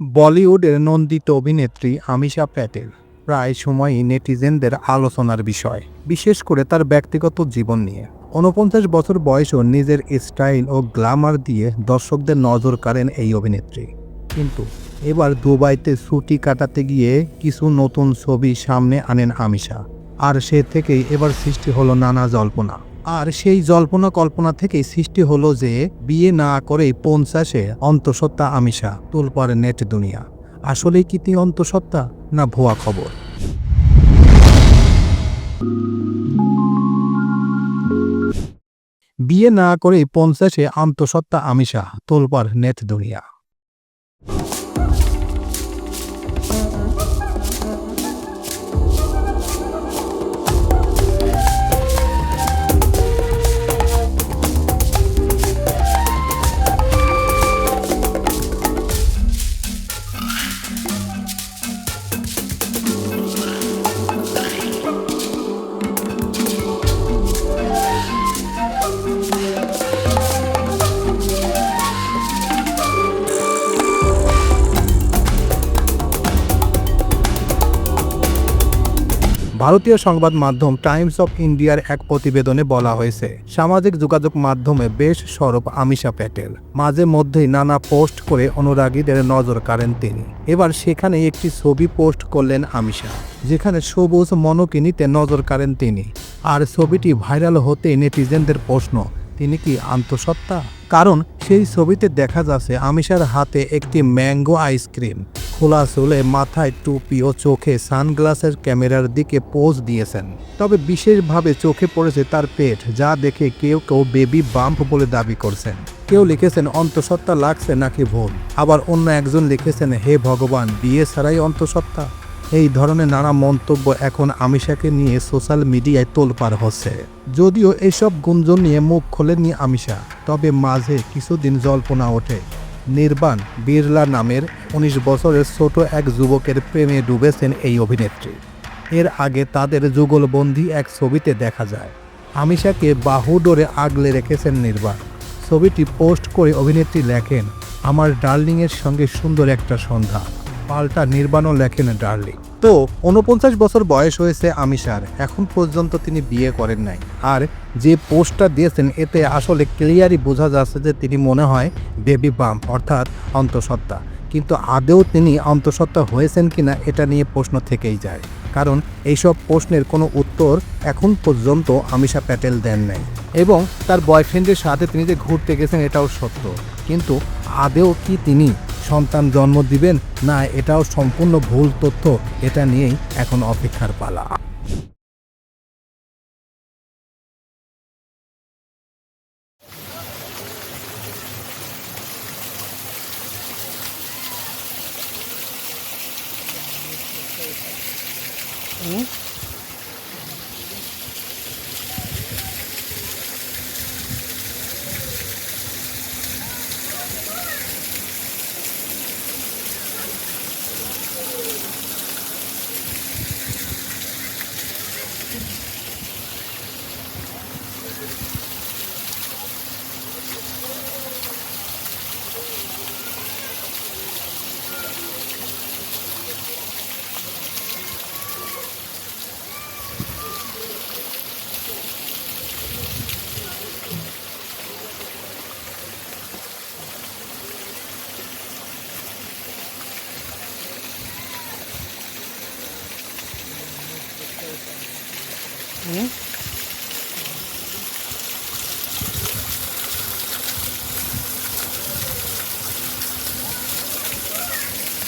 বলিউডের নন্দিত অভিনেত্রী আমিষা প্যাটেল প্রায় সময়ই নেটিজেনদের আলোচনার বিষয়, বিশেষ করে তার ব্যক্তিগত জীবন নিয়ে। ঊনপঞ্চাশ বছর বয়সও নিজের স্টাইল ও গ্ল্যামার দিয়ে দর্শকদের নজর কাড়েন এই অভিনেত্রী। কিন্তু এবার দুবাইতে ছুটি কাটাতে গিয়ে কিছু নতুন ছবি সামনে আনেন আমিষা আর সে থেকেই এবার সৃষ্টি হলো নানা জল্পনা। আর সেই জল্পনা কল্পনা থেকেই সৃষ্টি হলো যে বিয়ে না করেই পঞ্চাশে অন্তঃসত্ত্বা আমিষা তুলপার নেট দুনিয়া। আসলেই কি তিনি অন্তঃসত্ত্বা না ভুয়া খবর? বিয়ে না করেই পঞ্চাশে আন্তঃসত্ত্বা আমিষা তোলপার নেট দুনিয়া। ভারতীয় সংবাদ মাধ্যম টাইমস অফ ইন্ডিয়ার এক প্রতিবেদনে বলা হয়েছে, সামাজিক যোগাযোগ মাধ্যমে বেশ সরব আমিষা প্যাটেল। মাঝে মধ্যেই নানা পোস্ট করে অনুরাগীদের নজর কাড়েন তিনি। এবার সেখানে একটি ছবি পোস্ট করলেন আমিষা, যেখানে সবুজ মনোকিনীতে নজর কাড়েন তিনি। আর ছবিটি ভাইরাল হতে নেটিজেনদের প্রশ্ন, তিনি কি আন্তঃসত্ত্বা? কারণ সেই ছবিতে দেখা যাচ্ছে আমিষার হাতে একটি ম্যাঙ্গো আইসক্রিম। খোলা চুলে মাথায় টুপি ও চোখে সানগ্লাসের ক্যামেরার দিকে পোজ দিয়েছেন। তবে বিশেষভাবে চোখে পড়েছে তার পেট, যা দেখে কেউ কেউ বেবি বাম্প বলে দাবি করছেন। কেউ লিখেছেন, অন্তঃসত্ত্বা লাগছে নাকি ভুল? আবার অন্য একজন লিখেছেন, হে ভগবান, বিয়ে ছাড়াই অন্তঃসত্ত্বা? এই ধরনের নানা মন্তব্য এখন আমিষাকে নিয়ে সোশ্যাল মিডিয়ায় তোলপাড় হচ্ছে। যদিও এসব গুঞ্জন নিয়ে মুখ খোলেননি আমিষা, তবে মাঝে কিছুদিন জল্পনা ওঠে। নির্বাণ বিড়লা নামের উনিশ বছরের ছোট এক যুবকের প্রেমে ডুবেছেন এই অভিনেত্রী। এর আগে তাদের যুগলবন্দি এক ছবিতে দেখা যায়। আমিষাকে বাহু ডোরে আগলে রেখেছেন নির্বাণ। ছবিটি পোস্ট করে অভিনেত্রী লেখেন, আমার ডার্লিংয়ের সঙ্গে সুন্দর একটা সন্ধ্যা। পাল্টা নির্বাণও লেখেন ডার্লিং। তো উনপঞ্চাশ বছর বয়স হয়েছে আমিষার এখন পর্যন্ত তিনি বিয়ে করেন নাই। আর যে পোস্টটা দিয়েছেন, এতে আসলে ক্লিয়ারই বোঝা যাচ্ছে যে তিনি মনে হয় বেবি বাম্প অর্থাৎ অন্তঃসত্ত্বা। কিন্তু আদেও তিনি অন্তঃসত্ত্বা হয়েছেন কিনা, এটা নিয়ে প্রশ্ন থেকেই যায়। কারণ এইসব প্রশ্নের কোনো উত্তর এখন পর্যন্ত আমিষা প্যাটেল দেন নাই। এবং তার বয়ফ্রেন্ডের সাথে তিনি যে ঘুরতে গেছেন, এটাও সত্য। কিন্তু আদেও কি তিনি সন্তান জন্ম দিবেন? না এটাও সম্পূর্ণ ভুল তথ্য। এটা নিয়েই এখন অপেক্ষার পালা। 응?